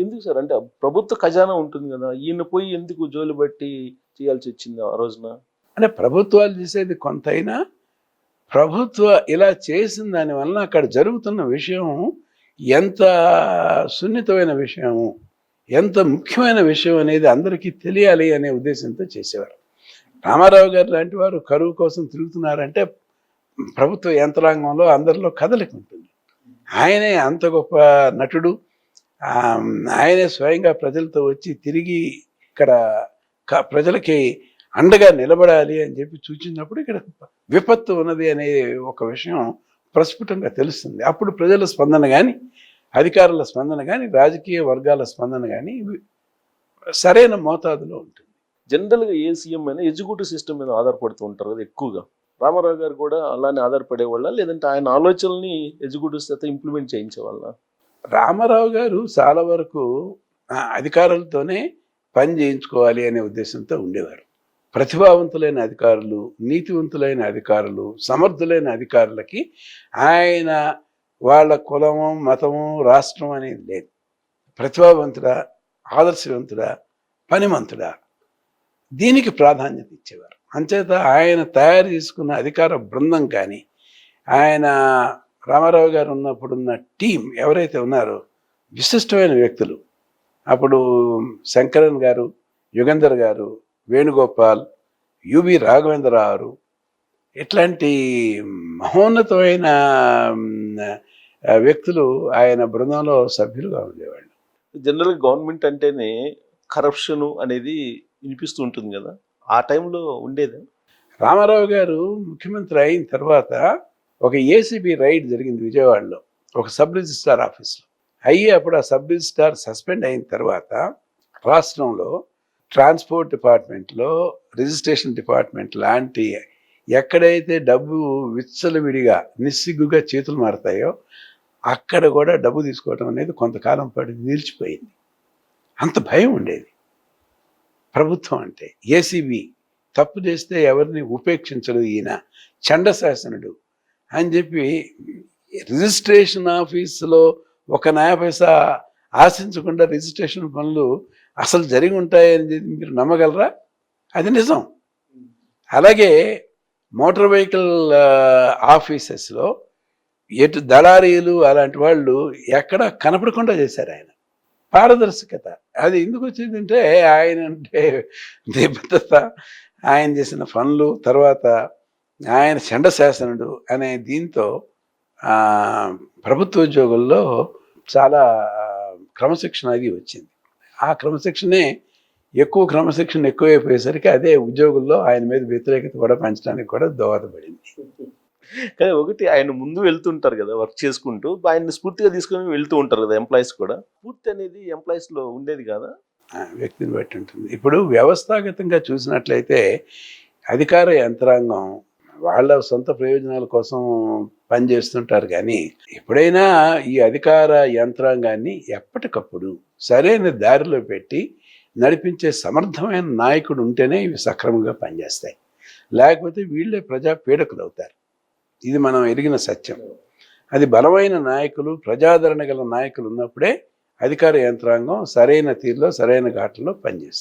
ఎందుకు సార్? అంటే ప్రభుత్వ ఖజానా ఉంటుంది కదా. ఈయన పోయి ఎందుకు జోలు బట్టి చేయాల్సి వచ్చింది ఆ రోజున? అంటే ప్రభుత్వాలు చేసేది కొంతైనా ప్రభుత్వ ఇలా చేసిన దానివల్ల అక్కడ జరుగుతున్న విషయం ఎంత సున్నితమైన విషయము ఎంత ముఖ్యమైన విషయం అనేది అందరికీ తెలియాలి అనే ఉద్దేశంతో చేసేవారు. రామారావు గారు లాంటి వారు కరువు కోసం తిరుగుతున్నారంటే ప్రభుత్వ యంత్రాంగంలో అందరిలో కదలిక ఉంటుంది. ఆయనే అంత గొప్ప నటుడు ఆయనే స్వయంగా ప్రజలతో వచ్చి తిరిగి ఇక్కడ ప్రజలకి అండగా నిలబడాలి అని చెప్పి సూచించినప్పుడు ఇక్కడ విపత్తు ఉన్నది అనే ఒక విషయం ప్రస్ఫుటంగా తెలుస్తుంది. అప్పుడు ప్రజల స్పందన కానీ అధికారుల స్పందన కానీ రాజకీయ వర్గాల స్పందన కానీ సరైన మోతాదులో ఉంటుంది. జనరల్గా ఏ సీఎం అయినా ఎగ్జిక్యూటివ్ సిస్టమ్ మీద ఆధారపడుతూ ఉంటారు కదా ఎక్కువగా. రామారావు గారు కూడా అలానే ఆధారపడే వాళ్ళ లేదంటే ఆయన ఆలోచనల్ని ఎగ్జిక్యూటివ్ చేత ఇంప్లిమెంట్ చేయించే వాళ్ళ రామారావు గారు చాలా వరకు అధికారులతోనే పని చేయించుకోవాలి అనే ఉద్దేశంతో ఉండేవారు. ప్రతిభావంతులైన అధికారులు నీతివంతులైన అధికారులు సమర్థులైన అధికారులకి ఆయన వాళ్ళ కులము మతము రాష్ట్రం అనేది లేదు. ప్రతిభావంతుడా ఆదర్శవంతుడా పనిమంతుడా? దీనికి ప్రాధాన్యత ఇచ్చేవారు. అంచేత ఆయన తయారు చేసుకున్న అధికార బృందం కానీ ఆయన రామారావు గారు ఉన్నప్పుడున్న టీం ఎవరైతే ఉన్నారో విశిష్టమైన వ్యక్తులు. అప్పుడు శంకరన్ గారు యుగంధర్ గారు వేణుగోపాల్ యువి రాఘవేంద్రరావు ఇట్లాంటి మహోన్నతమైన వ్యక్తులు ఆయన బృందంలో సభ్యులుగా ఉండేవాళ్ళు. జనరల్ గవర్నమెంట్ అంటేనే కరప్షన్ అనేది వినిపిస్తూ ఉంటుంది కదా. ఆ టైంలో ఉండేది? రామారావు గారు ముఖ్యమంత్రి అయిన తర్వాత ఒక ఏసీబీ రైడ్ జరిగింది విజయవాడలో ఒక సబ్ రిజిస్ట్రార్ ఆఫీస్లో అయ్యి అప్పుడు ఆ సబ్ రిజిస్ట్రార్ సస్పెండ్ అయిన తర్వాత రాష్ట్రంలో ట్రాన్స్పోర్ట్ డిపార్ట్మెంట్లో రిజిస్ట్రేషన్ డిపార్ట్మెంట్ లాంటి ఎక్కడైతే డబ్బు విచ్చలవిడిగా నిస్సిగ్గుగా చేతులు మారతాయో అక్కడ కూడా డబ్బు తీసుకోవడం అనేది కొంతకాలం పాటు నిలిచిపోయింది. అంత భయం ఉండేది. ప్రభుత్వం అంటే ఏసీబీ తప్పు చేస్తే ఎవరిని ఉపేక్షించడు ఈయన. చండశాసనుడు అని చెప్పి రిజిస్ట్రేషన్ ఆఫీసులో ఒక నయా పైసా ఆశించకుండా రిజిస్ట్రేషన్ పనులు అసలు జరిగి ఉంటాయని చెప్పి మీరు నమ్మగలరా? అది నిజం. అలాగే మోటార్ వెహికల్ ఆఫీసెస్లో ఎటు దళారీలు అలాంటి వాళ్ళు ఎక్కడ కనపడకుండా చేశారు ఆయన. పారదర్శకత. అది ఎందుకు వచ్చిందంటే ఆయన అంటే నిబద్ధత. ఆయన చేసిన పనులు తర్వాత ఆయన చండశాసనుడు అనే దీంతో ప్రభుత్వ ఉద్యోగుల్లో చాలా క్రమశిక్షణ అది వచ్చింది. ఆ క్రమశిక్షణే ఎక్కువ క్రమశిక్షణ ఎక్కువైపోయేసరికి అదే ఉద్యోగుల్లో ఆయన మీద వ్యతిరేకత కూడా పెంచడానికి కూడా దోహదపడింది. కానీ ఒకటి ఆయన ముందు వెళ్తుంటారు కదా వర్క్ చేసుకుంటూ ఆయన్ని స్ఫూర్తిగా తీసుకొని వెళ్తూ ఉంటారు కదా ఎంప్లాయీస్ కూడా. స్ఫూర్తి అనేది ఎంప్లాయీస్లో ఉండేది కదా? ఆ, వ్యక్తిని బట్టి ఉంటుంది. ఇప్పుడు వ్యవస్థాగతంగా చూసినట్లయితే అధికార యంత్రాంగం వాళ్ళ సొంత ప్రయోజనాల కోసం పనిచేస్తుంటారు కానీ ఎప్పుడైనా ఈ అధికార యంత్రాంగాన్ని ఎప్పటికప్పుడు సరైన దారిలో పెట్టి నడిపించే సమర్థమైన నాయకుడు ఉంటేనే ఇవి సక్రమంగా పనిచేస్తాయి. లేకపోతే వీళ్ళే ప్రజా పీడకులు అవుతారు. ఇది మనం ఎరిగిన సత్యం. అది బలమైన నాయకులు ప్రజాదరణ గల నాయకులు ఉన్నప్పుడే అధికార యంత్రాంగం సరైన తీరులో సరైన ఘాట్లో పనిచేస్తుంది.